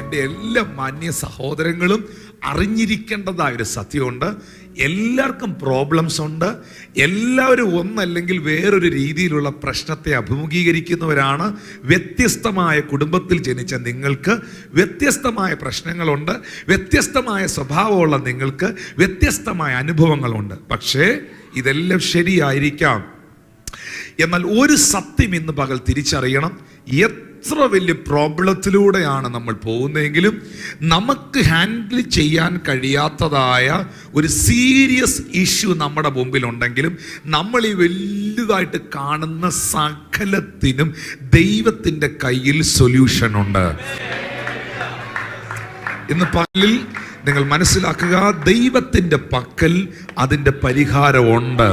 എന്റെ എല്ലാ മാന്യ സഹോദരങ്ങളും അറിഞ്ഞിരിക്കേണ്ടതായ ഒരു സത്യമുണ്ട്. എല്ലാവർക്കും പ്രോബ്ലംസ് ഉണ്ട്. എല്ലാവരും ഒന്നല്ലെങ്കിൽ വേറൊരു രീതിയിലുള്ള പ്രശ്നത്തെ അഭിമുഖീകരിക്കുന്നവരാണ്. വ്യത്യസ്തമായ കുടുംബത്തിൽ ജനിച്ച നിങ്ങൾക്ക് വ്യത്യസ്തമായ പ്രശ്നങ്ങളുണ്ട്. വ്യത്യസ്തമായ സ്വഭാവമുള്ള നിങ്ങൾക്ക് വ്യത്യസ്തമായ അനുഭവങ്ങളുണ്ട്. പക്ഷേ ഇതെല്ലാം ശരിയായിരിക്കാം. എന്നാൽ ഒരു സത്യം ഇന്ന് പകൽ തിരിച്ചറിയണം. എത്ര വലിയ പ്രോബ്ലത്തിലൂടെയാണ് നമ്മൾ പോകുന്നതെങ്കിലും നമുക്ക് ഹാൻഡിൽ ചെയ്യാൻ കഴിയാത്തതായ ഒരു സീരിയസ് ഇഷ്യൂ നമ്മുടെ മുമ്പിലുണ്ടെങ്കിലും നമ്മൾ ഈ വലുതായിട്ട് കാണുന്ന സകലത്തിനും ദൈവത്തിന്റെ കയ്യിൽ സൊല്യൂഷൻ ഉണ്ട്. ഇന്ന് പകലിൽ നിങ്ങൾ മനസ്സിലാക്കുക ദൈവത്തിന്റെ പക്കൽ അതിന്റെ പരിഹാരമുണ്ട്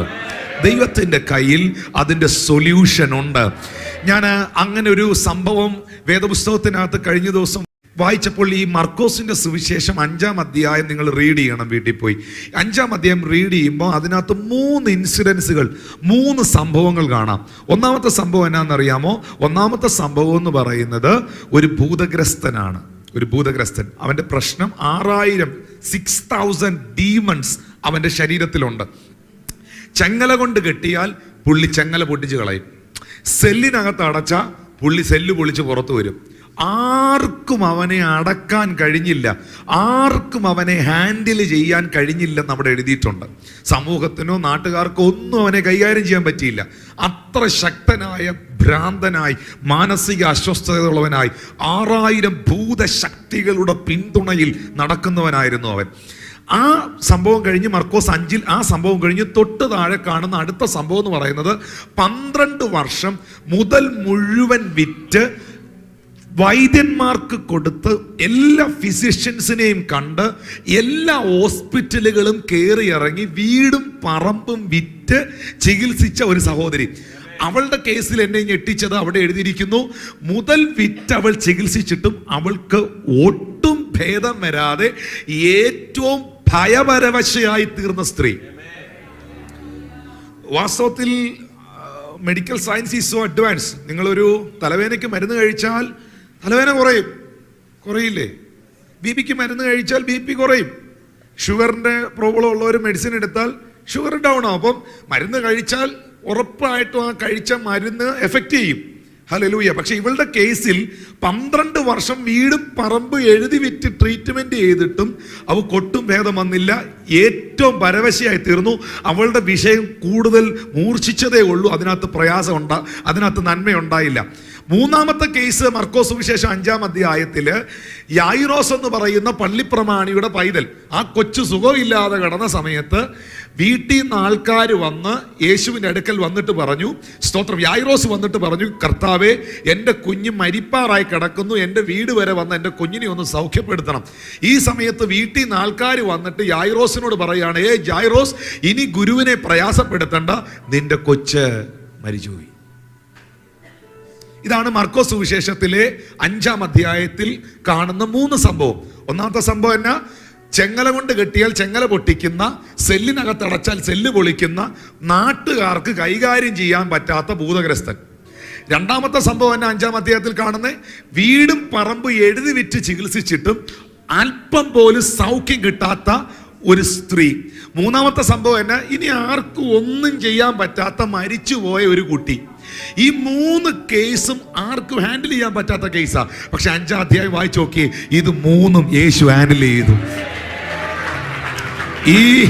ദൈവത്തിന്റെ കയ്യിൽ അതിന്റെ സൊല്യൂഷൻ ഉണ്ട്. ഞാൻ അങ്ങനെ ഒരു സംഭവം വേദപുസ്തകത്തിനകത്ത് കഴിഞ്ഞ ദിവസം വായിച്ചപ്പോൾ ഈ മർക്കോസിന്റെ സുവിശേഷം അഞ്ചാം അധ്യായം നിങ്ങൾ റീഡ് ചെയ്യണം വീട്ടിൽ പോയി. അഞ്ചാം അധ്യായം റീഡ് ചെയ്യുമ്പോൾ അതിനകത്ത് മൂന്ന് ഇൻസിഡൻസുകൾ മൂന്ന് സംഭവങ്ങൾ കാണാം. ഒന്നാമത്തെ സംഭവം എന്നാണെന്നറിയാമോ? ഒന്നാമത്തെ സംഭവം എന്ന് പറയുന്നത് ഒരു ഭൂതഗ്രസ്തനാണ്. ഒരു ഭൂതഗ്രസ്തൻ. അവന്റെ പ്രശ്നം ആറായിരം സിക്സ് തൗസൻഡ് ഡീമൺസ് അവന്റെ ശരീരത്തിലുണ്ട്. ചെങ്ങല കൊണ്ട് കെട്ടിയാൽ പുള്ളി ചെങ്ങല പൊട്ടിച്ച് കളയും. സെല്ലിനകത്ത് അടച്ച പുള്ളി സെല്ല് പൊളിച്ച് പുറത്തു വരും. ആർക്കും അവനെ അടക്കാൻ കഴിഞ്ഞില്ല. ആർക്കും അവനെ ഹാൻഡിൽ ചെയ്യാൻ കഴിഞ്ഞില്ല അവിടെ എഴുതിയിട്ടുണ്ട്. സമൂഹത്തിനോ നാട്ടുകാർക്കോ ഒന്നും അവനെ കൈകാര്യം ചെയ്യാൻ പറ്റിയില്ല. അത്ര ശക്തനായ ഭ്രാന്തനായി മാനസിക അസ്വസ്ഥതയുള്ളവനായി ആറായിരം ഭൂതശക്തികളുടെ പിന്തുണയിൽ നടക്കുന്നവനായിരുന്നു അവൻ. ആ സംഭവം കഴിഞ്ഞ് മർക്കോസ് അഞ്ചിൽ ആ സംഭവം കഴിഞ്ഞ് തൊട്ട് താഴെ കാണുന്ന അടുത്ത സംഭവം എന്ന് പറയുന്നത് പന്ത്രണ്ട് വർഷം മുതൽ മുഴുവൻ വിറ്റ് വൈദ്യന്മാർക്ക് കൊടുത്ത് എല്ലാ ഫിസിഷ്യൻസിനെയും കണ്ട് എല്ലാ ഹോസ്പിറ്റലുകളും കയറി ഇറങ്ങി വീടും പറമ്പും വിറ്റ് ചികിത്സിച്ച ഒരു സഹോദരി. അവളുടെ കേസിൽ എന്നെ ഞെട്ടിച്ചത് അവിടെ എഴുതിയിരിക്കുന്നു. മുതൽ വിറ്റ് അവൾ ചികിത്സിച്ചിട്ടും അവൾക്ക് ഒട്ടും ഭേദം വരാതെ ഏറ്റവും ഭയപരവശയായി തീർന്ന സ്ത്രീ. വാസ്തവത്തിൽ medical science is so advance നിങ്ങളൊരു തലവേദനയ്ക്ക് മരുന്ന് കഴിച്ചാൽ തലവേദന കുറയും. കുറയില്ലേ? ബി പിക്ക് മരുന്ന് കഴിച്ചാൽ ബി പി കുറയും. ഷുഗറിന്റെ പ്രോബ്ലം ഉള്ളവർ മെഡിസിൻ എടുത്താൽ ഷുഗർ ഡൗൺ ആവും. അപ്പം മരുന്ന് കഴിച്ചാൽ ഉറപ്പായിട്ടും ആ കഴിച്ച മരുന്ന് എഫക്റ്റ് ചെയ്യും. ഹലലൂയ പക്ഷെ ഇവളുടെ കേസിൽ പന്ത്രണ്ട് വർഷം വീടും പറമ്പ് എഴുതി വിറ്റ് ട്രീറ്റ്മെന്റ് ചെയ്തിട്ടും അവ കൊട്ടും ഭേദം വന്നില്ല. ഏറ്റവും പരവശയായി തീർന്നു. അവളുടെ വിഷയം കൂടുതൽ മൂർച്ഛിച്ചതേ ഉള്ളൂ. അതിനകത്ത് പ്രയാസം ഉണ്ടാ അതിനകത്ത് നന്മയുണ്ടായില്ല. മൂന്നാമത്തെ കേസ് മർക്കോസ് സുവിശേഷം അഞ്ചാം അധ്യായത്തിൽ യായിറോസ് എന്ന് പറയുന്ന പള്ളിപ്രമാണിയുടെ പൈതൽ. ആ കൊച്ചു സുഖമില്ലാതെ കിടന്ന സമയത്ത് വീട്ടിൽ നിന്ന് ആൾക്കാർ വന്ന് യേശുവിന്റെ അടുക്കൽ വന്നിട്ട് പറഞ്ഞു സ്തോത്രം യായിറോസ് വന്നിട്ട് പറഞ്ഞു കർത്താവെ എന്റെ കുഞ്ഞ് മരിപ്പാറായി കിടക്കുന്നു. എന്റെ വീട് വരെ വന്ന് എന്റെ കുഞ്ഞിനെ ഒന്ന് സൗഖ്യപ്പെടുത്തണം. ഈ സമയത്ത് വീട്ടിൽ നിന്ന് ആൾക്കാർ വന്നിട്ട് യായിറോസിനോട് പറയുകയാണ് ഏ ജായിറോസ് ഇനി ഗുരുവിനെ പ്രയാസപ്പെടുത്തണ്ട. നിന്റെ കൊച്ച് മരിച്ചുപോയി. ഇതാണ് മർക്കോ സുവിശേഷത്തിലെ അഞ്ചാം അധ്യായത്തിൽ കാണുന്ന മൂന്ന് സംഭവം. ഒന്നാമത്തെ സംഭവം എന്നാ ചെങ്ങല കൊണ്ട് കെട്ടിയാൽ ചെങ്ങല പൊട്ടിക്കുന്ന സെല്ലിനകത്തടച്ചാൽ സെല്ല് പൊളിക്കുന്ന നാട്ടുകാർക്ക് കൈകാര്യം ചെയ്യാൻ പറ്റാത്ത ഭൂതഗ്രസ്തൻ. രണ്ടാമത്തെ സംഭവം എന്നെ അഞ്ചാം അധ്യായത്തിൽ കാണുന്നത് വീടും പറമ്പ് എഴുതി വിറ്റ് ചികിത്സിച്ചിട്ടും അല്പം പോലും സൗഖ്യം കിട്ടാത്ത ഒരു സ്ത്രീ. മൂന്നാമത്തെ സംഭവം എന്നാ ഇനി ആർക്കും ഒന്നും ചെയ്യാൻ പറ്റാത്ത മരിച്ചുപോയ ഒരു കുട്ടി. ഈ മൂന്ന് കേസും ആർക്കും ഹാൻഡിൽ ചെയ്യാൻ പറ്റാത്ത കേസാ. പക്ഷെ അഞ്ചാം അധ്യായം വായിച്ചു നോക്കിയേ ഇത് മൂന്നും യേശു ഹാൻഡിൽ ചെയ്തു. ഈ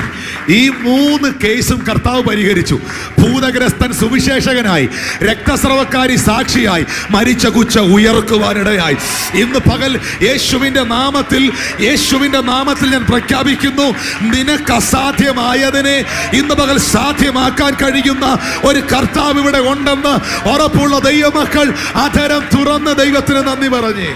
ഈ മൂന്ന് കേസും കർത്താവ് പരിഹരിച്ചു. ഭൂതഗ്രസ്തൻ സുവിശേഷകനായി രക്തസ്രവക്കാരി സാക്ഷിയായി മരിച്ച കുച്ച ഉയർക്കുവാനിടയായി. ഇന്ന് പകൽ യേശുവിന്റെ നാമത്തിൽ യേശുവിന്റെ നാമത്തിൽ ഞാൻ പ്രഖ്യാപിക്കുന്നു നിനക്ക് അസാധ്യമായതിനെ ഇന്ന് പകൽ സാധ്യമാക്കാൻ കഴിയുന്ന ഒരു കർത്താവ് ഇവിടെ ഉണ്ടെന്ന് ഉറപ്പുള്ള ദൈവമക്കൾ അധരം തുറന്ന് ദൈവത്തിന് നന്ദി പറഞ്ഞേ.